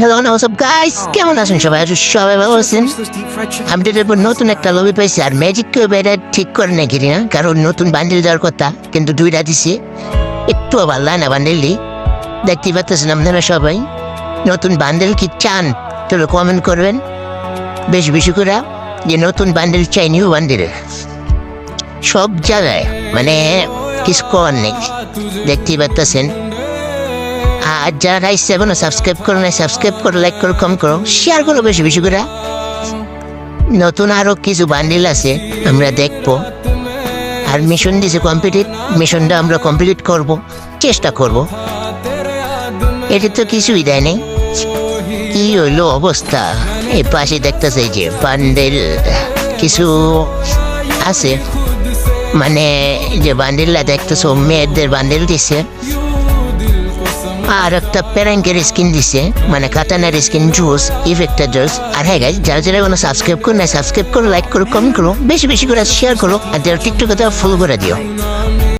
Hello WhatsApp guys কেমন আছেন সবাই? সবাই ভালো আছেন? আমি এরপর নতুন একটা লবি পাইছি আর ম্যাজিক কেউ এটা ঠিক করে নাকি না কারণ নতুন বান্ডিল দেওয়ার কথা কিন্তু দুইটা দিছে। একটু আবার না বান্ডিলটি দেখতে পাচ্ছেন আপনারা সবাই। নতুন বান্ডেল কি চান চলো কমেন্ট করবেন। বেশ বেশি করে যে নতুন বান্ডেল চাই নিউ বান্ডেল সব জায়গায় মানে কিছু করার নেই। দেখতেই পাচ্ছেন আর যারা ইচ্ছে এখনও সাবস্ক্রাইব করো না সাবস্ক্রাইব করো লাইক করো কম করো শেয়ার করো বেশি বেশি করে। নতুন আরও কিছু বান্ডিল আছে, আমরা দেখব। আর মিশন দিছে কমপ্লিট মিশনটা আমরা কমপ্লিট করব, চেষ্টা করব। এটা তো কিছুই দেয় নেই। কি হইল অবস্থা? এই পাশে দেখতেছে যে বান্ডেল কিছু আছে। মানে যে বান্ডেলটা দেখতেছো, মেয়েদের বান্ডেল দিছে। আর একটা প্যারাঙ্কের স্কিন দিছে মানে কাটানার স্কিন জুস ইফেক্টার জুস আর হ্যাঁ গাইজ যারা যারা কোনো সাবস্ক্রাইব করো না সাবস্ক্রাইব করো লাইক করো কমেন্ট করো বেশি বেশি করে শেয়ার করো আর যারা টিকটকে তো ফলো করে দিও